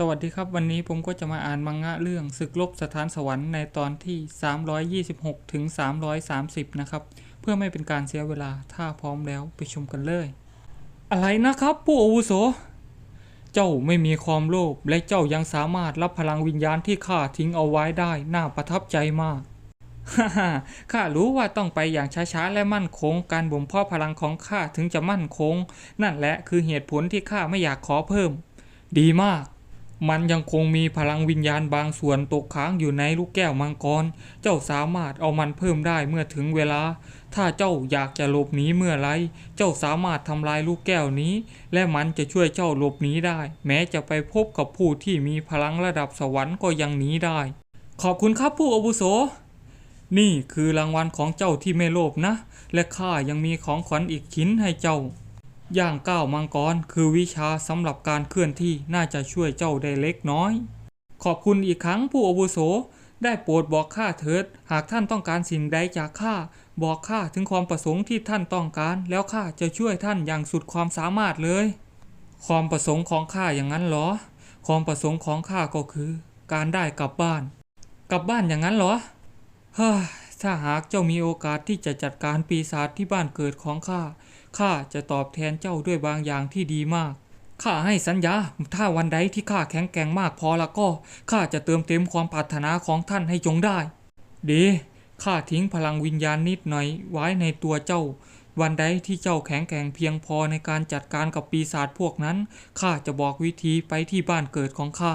สวัสดีครับวันนี้ผมก็จะมาอ่านมังงะเรื่องศึกลบสถานสวรรค์ในตอนที่ 326 ถึง 330 นะครับ เพื่อไม่เป็นการเสียเวลาถ้าพร้อมแล้วไปชมกันเลย อะไรนะครับ ผู้อาวุโส เจ้าไม่มีความโลภและเจ้ายังสามารถรับพลังวิญญาณที่ข้าทิ้งเอาไว้ได้น่าประทับใจมากฮ่าฮ่าข้ารู้ว่าต้องไปอย่างช้าๆ และมั่นคง การบ่มเพาะพลังของข้าถึงจะมั่นคง นั่นแหละคือเหตุผลที่ข้าไม่อยากขอเพิ่ม ดีมาก มันยังคงมีพลังวิญญาณบางส่วนตกค้างอยู่ในลูกแก้วมังกร เจ้าสามารถเอามันเพิ่มได้เมื่อถึงเวลา ถ้าเจ้าอยากจะหลบหนีเมื่อไร เจ้าสามารถทำลายลูกแก้วนี้ และมันจะช่วยเจ้าหลบหนีได้ แม้จะไปพบกับผู้ที่มีพลังระดับสวรรค์ก็ยังหนีได้ ขอบคุณครับผู้อาวุโส นี่คือรางวัลของเจ้าที่ไม่โลภนะ และข้ายังมีของขวัญอีกชิ้นให้เจ้า ย่างก้าวมังกร คือวิชาสำหรับการเคลื่อนที่น่าจะช่วยเจ้าได้เล็กน้อย ขอบคุณอีกครั้งผู้อาวุโส ได้โปรดบอกข้าเถิด หากท่านต้องการสิ่งใดจากข้า บอกข้าถึงความประสงค์ที่ท่านต้องการ แล้วข้าจะช่วยท่านอย่างสุดความสามารถเลย ความประสงค์ของข้าอย่างนั้นเหรอ ความประสงค์ของข้าก็คือ การได้กลับบ้าน กลับบ้านอย่างนั้นเหรอเฮ้ยถ้าหากเจ้ามีโอกาสที่จะจัดการปีศาจที่บ้านเกิดของข้า ข้าจะตอบแทนเจ้าด้วยบางอย่างที่ดีมากข้าให้สัญญา ถ้าวันใดที่ข้าแข็งแกร่งมากพอแล้วก็ข้าจะเติมเต็มความปรารถนาของท่านให้จงได้ ดีข้าทิ้งพลังวิญญาณนิดหน่อยไว้ในตัวเจ้า วันใดที่เจ้าแข็งแกร่งเพียงพอในการจัดการกับปีศาจพวกนั้นข้าจะบอกวิธีไปที่บ้านเกิดของข้า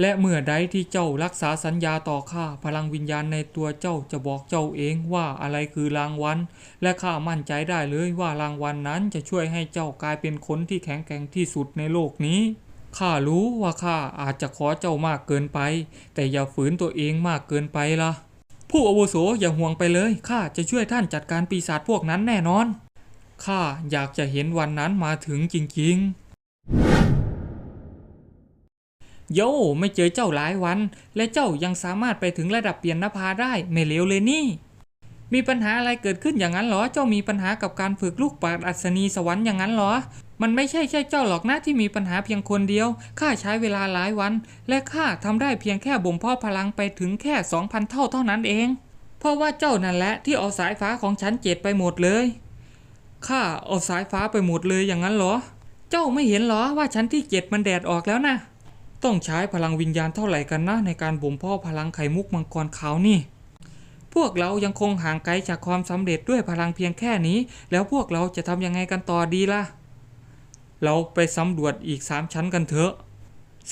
และเมื่อใดที่เจ้ารักษาสัญญาต่อข้าพลังวิญญาณในตัวเจ้าจะบอกเจ้าเองว่าอะไรคือรางวัลและข้ามั่นใจได้เลยว่ารางวัลนั้นจะช่วยให้เจ้ากลายเป็นคนที่แข็งแกร่งที่สุดในโลกนี้ข้ารู้ว่าข้าอาจจะขอเจ้ามากเกินไป แต่อย่าฝืนตัวเองมากเกินไปล่ะ ผู้อาวุโสอย่าห่วงไปเลยข้าจะช่วยท่านจัดการปีศาจพวกนั้นแน่นอนข้าอยากจะเห็นวันนั้นมาถึงจริงๆ โย่ไม่เจอเจ้าหลายวัน และเจ้ายังสามารถไปถึงระดับเปลี่ยนนภาได้ไม่เลวเลยนี่ มีปัญหาอะไรเกิดขึ้นอย่างนั้นเหรอ เจ้ามีปัญหากับการฝึกลูกปัดอัศนีสวรรค์อย่างนั้นเหรอ มันไม่ใช่ใช่เจ้าหรอกนะที่มีปัญหาเพียงคนเดียว ข้าใช้เวลาหลายวัน และข้าทำได้เพียงแค่บ่มเพาะพลังไปถึงแค่2,000เท่าเท่านั้นเอง เพราะว่าเจ้านั่นแหละที่เอาสายฟ้าของฉันเจ็ดไปหมดเลย ข้าเอาสายฟ้าไปหมดเลยอย่างนั้นเหรอ เจ้าไม่เห็นเหรอว่าชั้นที่เจ็ดมันแดดออกแล้วนะ ต้องใช้พลังวิญญาณเท่าไหร่กันนะในการบ่มเพาะพลังไข่มุกมังกรขาวนี่ พวกเรายังคงห่างไกลจากความสำเร็จด้วยพลังเพียงแค่นี้ แล้วพวกเราจะทำยังไงกันต่อดีล่ะ เราไปสำรวจอีกสามชั้นกันเถอะ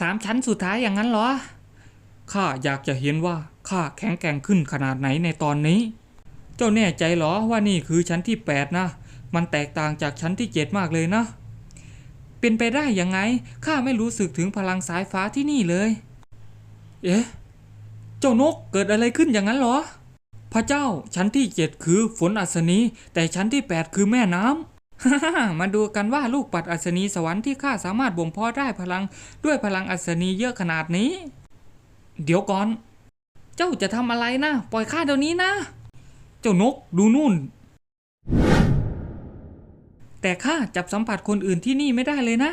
สามชั้นสุดท้ายอย่างนั้นเหรอ ข้าอยากจะเห็นว่าข้าแข็งแกร่งขึ้นขนาดไหนในตอนนี้ เจ้าแน่ใจเหรอว่านี่คือชั้นที่แปดนะ มันแตกต่างจากชั้นที่เจ็ดมากเลยนะ เป็นไปได้ยังไง ข้าไม่รู้สึกถึงพลังสายฟ้าที่นี่เลย เอ๊ะ เจ้านกเกิดอะไรขึ้นอย่างนั้นหรอ พระเจ้า ชั้นที่เจ็ดคือฝนอัศนี แต่ชั้นที่แปดคือแม่น้ำมาดูกันว่าลูกปัดอัศนีสวรรค์ที่ข้าสามารถบ่มเพาะได้พลังด้วยพลังอัศนีเยอะขนาดนี้ เดี๋ยวก่อน เจ้าจะทำอะไรนะ ปล่อยข้าเดี๋ยวนี้นะ เจ้านกดูนู่น แต่ข้าจับสัมผัสคนอื่นที่นี่ไม่ได้เลยนะ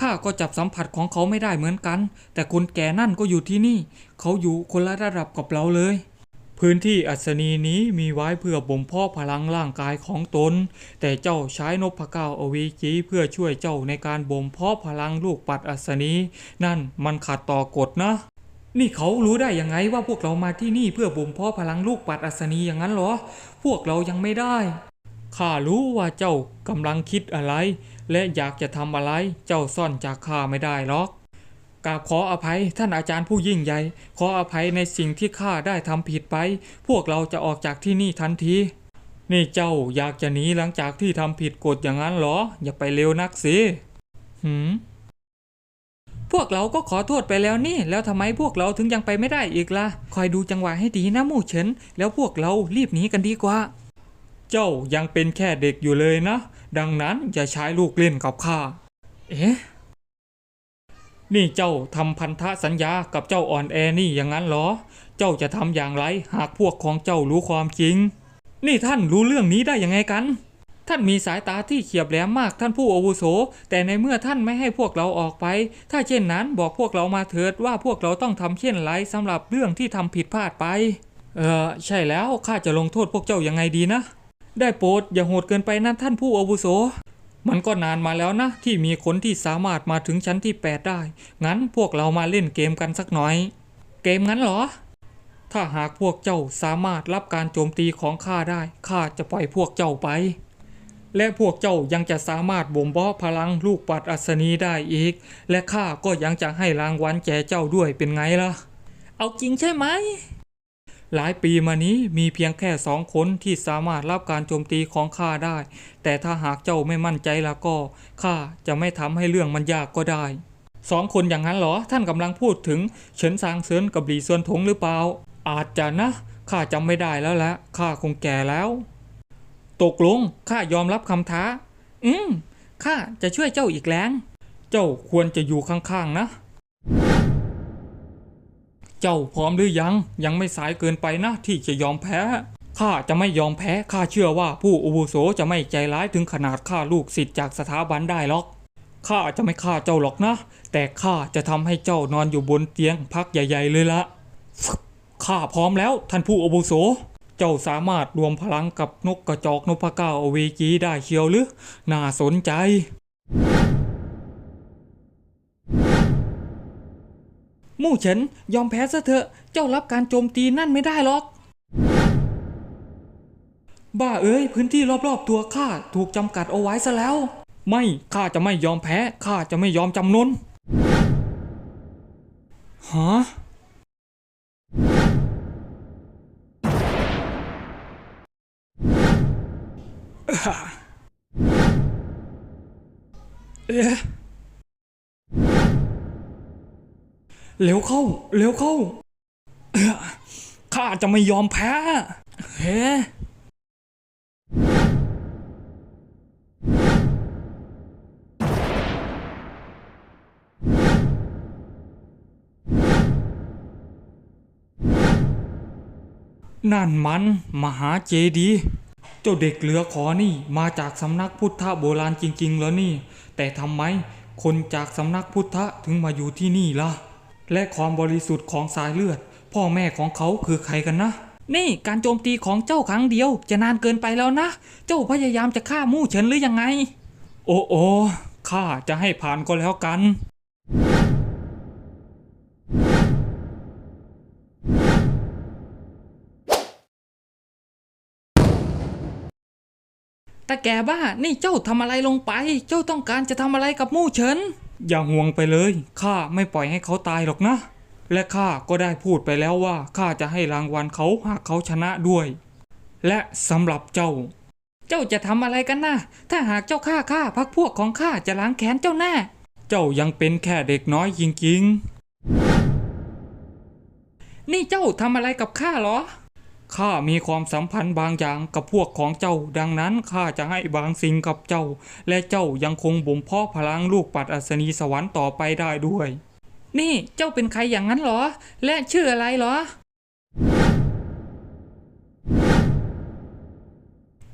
ข้าก็จับสัมผัสของเขาไม่ได้เหมือนกัน แต่คนแก่นั่นก็อยู่ที่นี่ เขาอยู่คนละระดับกับเราเลย พื้นที่อัศนีนี้มีไว้เพื่อบ่มเพาะพลังร่างกายของตน แต่เจ้าใช้นพเก้าอวีจีเพื่อช่วยเจ้าในการบ่มเพาะพลังลูกปัดอัศนีนั่นมันขัดต่อกฎนะ นี่เขารู้ได้ยังไงว่าพวกเรามาที่นี่เพื่อบ่มเพาะพลังลูกปัดอัศนีอย่างนั้นหรอ พวกเรายังไม่ได้ ข้ารู้ว่าเจ้ากำลังคิดอะไร และอยากจะทำอะไร เจ้าซ่อนจากข้าไม่ได้หรอกกราบขออภัยท่านอาจารย์ผู้ยิ่งใหญ่ ขออภัยในสิ่งที่ข้าได้ทำผิดไป พวกเราจะออกจากที่นี่ทันที นี่เจ้าอยากจะหนีหลังจากที่ทำผิดกฎอย่างนั้นเหรอ อย่าไปเร็วนักสิหืมพวกเราก็ขอโทษไปแล้วนี่ แล้วทำไมพวกเราถึงยังไปไม่ได้อีกล่ะ คอยดูจังหวะให้ดีนะหมู่เฉิน แล้วพวกเรารีบหนีกันดีกว่า เจ้ายังเป็นแค่เด็กอยู่เลยนะ ดังนั้นอย่าใช้ลูกเล่นกับข้า เอ๊ะ นี่เจ้าทำพันธสัญญากับเจ้าอ่อนแอนี่อย่างนั้นเหรอ เจ้าจะทำอย่างไรหากพวกของเจ้ารู้ความจริง นี่ท่านรู้เรื่องนี้ได้ยังไงกัน ท่านมีสายตาที่เฉียบแหลมมากท่านผู้อาวุโส แต่ในเมื่อท่านไม่ให้พวกเราออกไป ถ้าเช่นนั้นบอกพวกเรามาเถิดว่าพวกเราต้องทำเช่นไรสำหรับเรื่องที่ทำผิดพลาดไป เออใช่แล้วข้าจะลงโทษพวกเจ้ายังไงดีนะ ได้โปรดอย่าโหดเกินไปนะท่านผู้อาวุโส มันก็นานมาแล้วนะ ที่มีคนที่สามารถมาถึงชั้นที่ 8 ได้ งั้นพวกเรามาเล่นเกมกันสักหน่อย เกมงั้นเหรอ ถ้าหากพวกเจ้าสามารถรับการโจมตีของข้าได้ข้าจะปล่อยพวกเจ้าไป และพวกเจ้ายังจะสามารถบ่มเพาะพลังลูกปัดอัศนีได้อีก และข้าก็ยังจะให้รางวัลแก่เจ้าด้วยเป็นไงล่ะ เอาจริงใช่ไหม หลายปีมานี้มีเพียงแค่สองคนที่สามารถรับการโจมตีของข้าได้ แต่ถ้าหากเจ้าไม่มั่นใจแล้วก็ข้าจะไม่ทำให้เรื่องมันยากก็ได้สองคนอย่างนั้นเหรอ ท่านกำลังพูดถึง เฉินซางเซินกับหลีซวนถงหรือเปล่า อาจจะนะข้าจำไม่ได้แล้วละข้าคงแก่แล้ว ตกลงข้ายอมรับคำท้า อืมข้าจะช่วยเจ้าอีกแรง เจ้าควรจะอยู่ข้างๆนะ เจ้าพร้อมหรือยัง ยังไม่สายเกินไปนะที่จะยอมแพ้ข้าจะไม่ยอมแพ้ข้าเชื่อว่าผู้อาวุโสจะไม่ใจร้ายถึงขนาดฆ่าลูกศิษย์จากสถาบันได้หรอกข้าจะไม่ฆ่าเจ้าหรอกนะ แต่ข้าจะทำให้เจ้านอนอยู่บนเตียงพักใหญ่ ๆ เลยละข้าพร้อมแล้วท่านผู้อาวุโส เจ้าสามารถรวมพลังกับนกกระจอกนพเก้าอเวจีได้เชียวหรือน่าสนใจ มู่เฉินยอมแพ้ซะเถอะเจ้ารับการโจมตีนั่นไม่ได้หรอก บ้าเอ้ย พื้นที่รอบๆตัวข้าถูกจำกัดเอาไว้ซะแล้ว ไม่ข้าจะไม่ยอมแพ้ข้าจะไม่ยอมจำนนฮะเอ๊ะ เร็วเข้า เร็วเข้าเอ้อข้าจะไม่ยอมแพ้ เฮ้นั่นมันมหาเจดีย์เจ้าเด็กเหลือขอนี่มาจากสำนักพุทธโบราณจริงๆแล้วนี่ แต่ทำไมคนจากสำนักพุทธถึงมาอยู่ที่นี่ล่ะ และความบริสุทธิ์ของสายเลือด พ่อแม่ของเขาคือใครกันนะ นี่การโจมตีของเจ้าครั้งเดียว จะนานเกินไปแล้วนะ เจ้าพยายามจะฆ่ามู่เฉินหรือยังไง โอ้โอข้าจะให้ผ่านก็แล้วกันตาแกบ้า นี่เจ้าทำอะไรลงไป เจ้าต้องการจะทำอะไรกับมู่เฉิน อย่าห่วงไปเลย ข้าไม่ปล่อยให้เขาตายหรอกนะ และข้าก็ได้พูดไปแล้วว่าข้าจะให้รางวัลเขาหากเขาชนะด้วย และสำหรับเจ้า เจ้าจะทำอะไรกันนะ ถ้าหากเจ้าฆ่าข้าพักพวกของข้าจะล้างแค้นเจ้าแน่ เจ้ายังเป็นแค่เด็กน้อยจริงๆ นี่เจ้าทำอะไรกับข้าเหรอ ข้ามีความสัมพันธ์บางอย่างกับพวกของเจ้า ดังนั้นข้าจะให้บางสิ่งกับเจ้า และเจ้ายังคงบ่มเพาะพลังลูกปัดอัศนีสวรรค์ต่อไปได้ด้วย นี่เจ้าเป็นใครอย่างนั้นเหรอ และชื่ออะไรเหรอ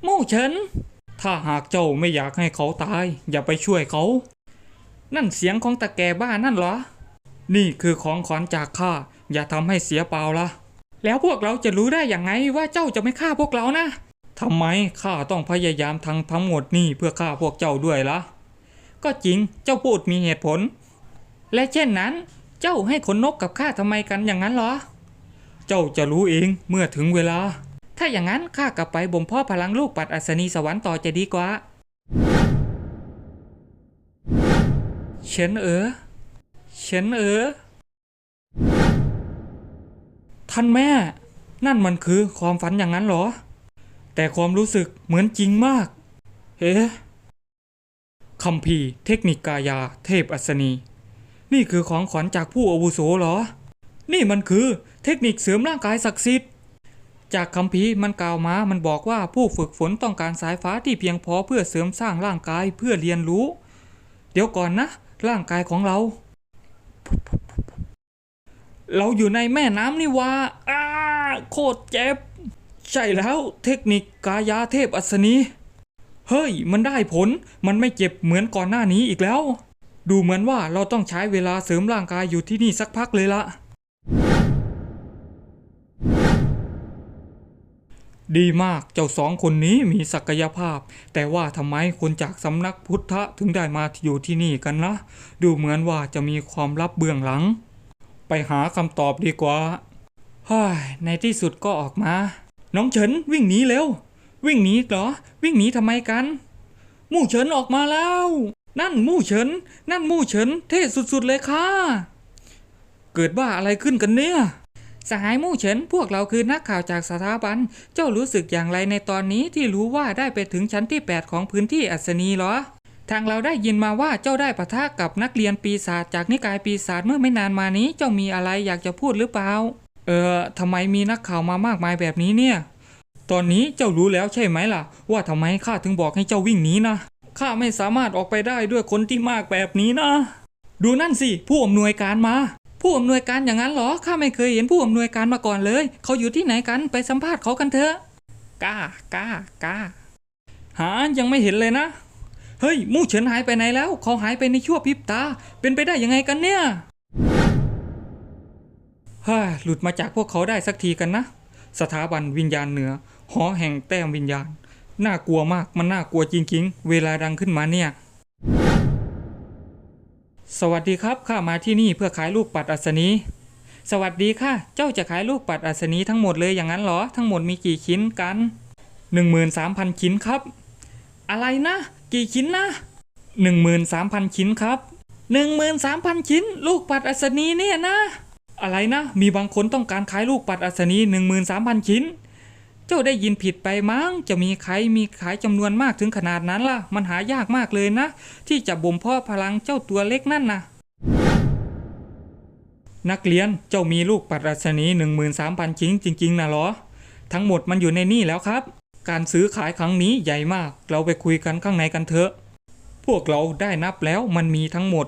มู่เฉิน ถ้าหากเจ้าไม่อยากให้เขาตาย อย่าไปช่วยเขา นั่นเสียงของตะแกบ้านั่นเหรอ นี่คือของขวัญจากข้าอย่าทำให้เสียเปล่าล่ะ แล้วพวกเราจะรู้ได้อย่างไงว่าเจ้าจะไม่ฆ่าพวกเรานะทำไมข้าต้องพยายามทั้งทั้งหมดนี่เพื่อฆ่าพวกเจ้าด้วยละ่ะ ก็จริงเจ้าพูดมีเหตุผล และเช่นนั้น เจ้าให้ขนนกกับข้าทำไมกันอย่างนั้นหรอ เจ้าจะรู้เองเมื่อถึงเวลา ถ้าอย่างนั้นข้ากลับไปบ่มพาะพลังลูกปัดอัศนีสวรรค์ต่อจะดีกว่าเฉินเอ๋อเฉินเอ๋อ ท่านแม่ นั่นมันคือความฝันอย่างนั้นเหรอ แต่ความรู้สึกเหมือนจริงมากเอ๊ะคำพีเทคนิคกายา เทพอัศนี นี่คือของขวัญจากผู้อาวุโสเหรอ นี่มันคือเทคนิคเสริมร่างกายศักดิ์สิทธิ์จากคำพีมันกล่าวมา มันบอกว่าผู้ฝึกฝนต้องการสายฟ้าที่เพียงพอเพื่อเสริมสร้างร่างกายเพื่อเรียนรู้ เดี๋ยวก่อนนะ ร่างกายของเรา เราอยู่ในแม่น้ำนี่วะอ้าโคตรเจ็บ ใช่แล้วเทคนิคกายาเทพอัศนี เฮ้ย มันได้ผล มันไม่เจ็บเหมือนก่อนหน้านี้อีกแล้ว ดูเหมือนว่าเราต้องใช้เวลาเสริมร่างกายอยู่ที่นี่สักพักเลยละดีมากเจ้าสองคนนี้มีศักยภาพ แต่ว่าทำไมคนจากสำนักพุทธะถึงได้มาอยู่ที่นี่กันนะ ดูเหมือนว่าจะมีความลับเบื้องหลัง ไปหาคำตอบดีกว่าฮ้ยในที่สุดก็ออกมา น้องเฉินวิ่งหนีเร็ว วิ่งหนีเหรอ วิ่งหนีทำไมกัน มู่เฉินออกมาแล้ว นั่นมู่เฉิน นั่นมู่เฉิน เท่สุดๆเลยค่ะ เกิดว่าอะไรขึ้นกันเนี่ย สหายมู่เฉิน พวกเราคือนักข่าวจากสถาบัน เจ้ารู้สึกอย่างไรในตอนนี้ที่รู้ว่าได้ไปถึงชั้นที่ 8 ของพื้นที่อัศนีเหรอ ทางเราได้ยินมาว่าเจ้าได้ปะทะกับนักเรียนปีศาจจากนิกายปีศาจเมื่อไม่นานมานี้เจ้ามีอะไรอยากจะพูดหรือเปล่า เออทำไมมีนักข่าวมามากมายแบบนี้เนี่ย ตอนนี้เจ้ารู้แล้วใช่ไหมล่ะ ว่าทำไมข้าถึงบอกให้เจ้าวิ่งหนีนะข้าไม่สามารถออกไปได้ด้วยคนที่มากแบบนี้นะ ดูนั่นสิ ผู้อำนวยการมา ผู้อำนวยการอย่างนั้นเหรอข้าไม่เคยเห็นผู้อำนวยการมาก่อนเลย เขาอยู่ที่ไหนกันไปสัมภาษณ์เขากันเถอะกล้ากล้ากล้าหายังไม่เห็นเลยนะ เฮ้ยมู่เฉินหายไปไหนแล้ว เขาหายไปในชั่วพริบตา เป็นไปได้ยังไงกันเนี่ยฮ่าหลุดมาจากพวกเขาได้สักทีกันนะ สถาบันวิญญาณเหนือ หอแห่งแต้มวิญญาณ น่ากลัวมาก มันน่ากลัวจริงๆ เวลาดังขึ้นมาเนี่ย สวัสดีครับ ข้ามาที่นี่เพื่อขายลูกปัดอัศนี สวัสดีค่ะ เจ้าจะขายลูกปัดอัศนีทั้งหมดเลยอย่างนั้นเหรอ ทั้งหมดมีกี่ชิ้นกัน 13,000 ชิ้นครับ อะไรนะ กี่ชิ้นนะ 13,000 ชิ้นครับ 13,000 ชิ้น ลูกปัดอัศนีเนี่ยนะ อะไรนะ มีบางคนต้องการขายลูกปัดอัศนี 13,000 ชิ้น เจ้าได้ยินผิดไปมั้ง จะมีใครมีขายจำนวนมากถึงขนาดนั้นล่ะ มันหายากมากเลยนะ ที่จะบ่มเพาะพลังเจ้าตัวเล็กนั่นนะนักเรียนเจ้ามีลูกปัดรัศนี13,000 ชิ้นจริงๆนะหรอ ทั้งหมดมันอยู่ในนี่แล้วครับ การซื้อขายครั้งนี้ใหญ่มาก เราไปคุยกันข้างในกันเถอะ พวกเราได้นับแล้วมันมีทั้งหมด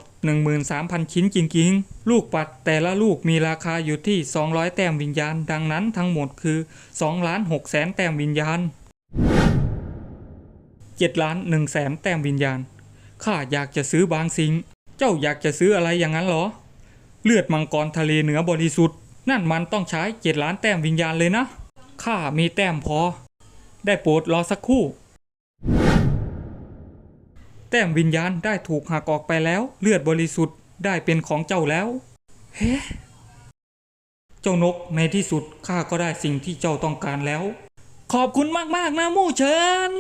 13,000 ชิ้นจริงๆ ลูกปัดแต่ละลูกมีราคาอยู่ที่ 200 แต้มวิญญาณ ดังนั้นทั้งหมดคือ2ล้าน6แสนแต้มวิญญาณ7ล้าน1แสนแต้มวิญญาณ ข้าอยากจะซื้อบางสิ่ง เจ้าอยากจะซื้ออะไรอย่างนั้นเหรอ เลือดมังกรทะเลเหนือบริสุทธิ์ นั่นมันต้องใช้7ล้านแต้มวิญญาณเลยนะ ข้ามีแต้มพอ ได้โปรดรอสักครู่ แต้มวิญญาณได้ถูกหักออกไปแล้ว เลือดบริสุทธิ์ได้เป็นของเจ้าแล้ว เฮ้ เจ้านกในที่สุดข้าก็ได้สิ่งที่เจ้าต้องการแล้ว ขอบคุณมาก ๆ นะมู่เชิญ